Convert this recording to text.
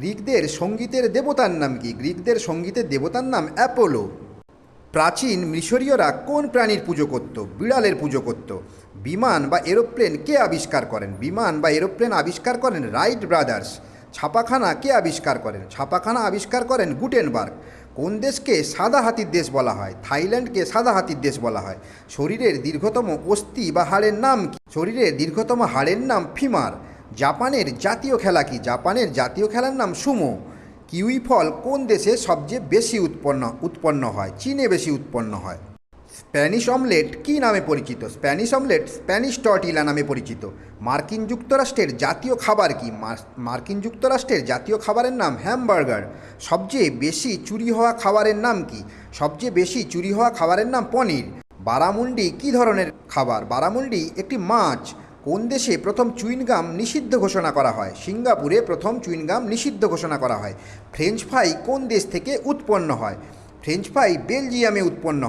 গ্রিকদের সঙ্গীতের দেবতার নাম কি? গ্রিকদের সঙ্গীতের দেবতার নাম অ্যাপোলো। প্রাচীন মিশরীয়রা কোন প্রাণীর পুজো করত? বিড়ালের পুজো করত। বিমান বা এরোপ্লেন কে আবিষ্কার করেন? বিমান বা এরোপ্লেন আবিষ্কার করেন রাইট ব্রাদার্স। ছাপাখানা কে আবিষ্কার করেন? ছাপাখানা আবিষ্কার করেন গুটেনবার্গ। কোন দেশকে সাদা হাতির দেশ বলা হয়? থাইল্যান্ডকে সাদা হাতির দেশ বলা হয়। শরীরের দীর্ঘতম অস্থি বা হাড়ের নাম কি? শরীরের দীর্ঘতম হাড়ের নাম ফিমার। জাপানের জাতীয় খেলা কি? জাপানের জাতীয় খেলার নাম সুমো। কিউই ফল কোন দেশে সবচেয়ে বেশি উৎপন্ন উৎপন্ন হয়? চীনে বেশি উৎপন্ন হয়। স্প্যানিশ অমলেট কী নামে পরিচিত? স্প্যানিশ অমলেট স্প্যানিশ টর্টিলা নামে পরিচিত। মার্কিন যুক্তরাষ্ট্রের জাতীয় খাবার কি? মার্কিন যুক্তরাষ্ট্রের জাতীয় খাবারের নাম হ্যামবার্গার। সবচেয়ে বেশি চুরি হওয়া খাবারের নাম কি? সবচেয়ে বেশি চুরি হওয়া খাবারের নাম পনির। বারামুন্ডি কী ধরনের খাবার? বারামুন্ডি একটি মাছ। কোন দেশে প্রথম চুইনগাম নিষিদ্ধ ঘোষণা করা হয়? সিঙ্গাপুরে প্রথম চুইনগাম নিষিদ্ধ ঘোষণা করা হয়। ফ্রেঞ্চ ফ্রাই কোন দেশ থেকে উৎপন্ন হয়? ফ্রেঞ্চ ফ্রাই বেলজিয়ামে উৎপন্ন হয়।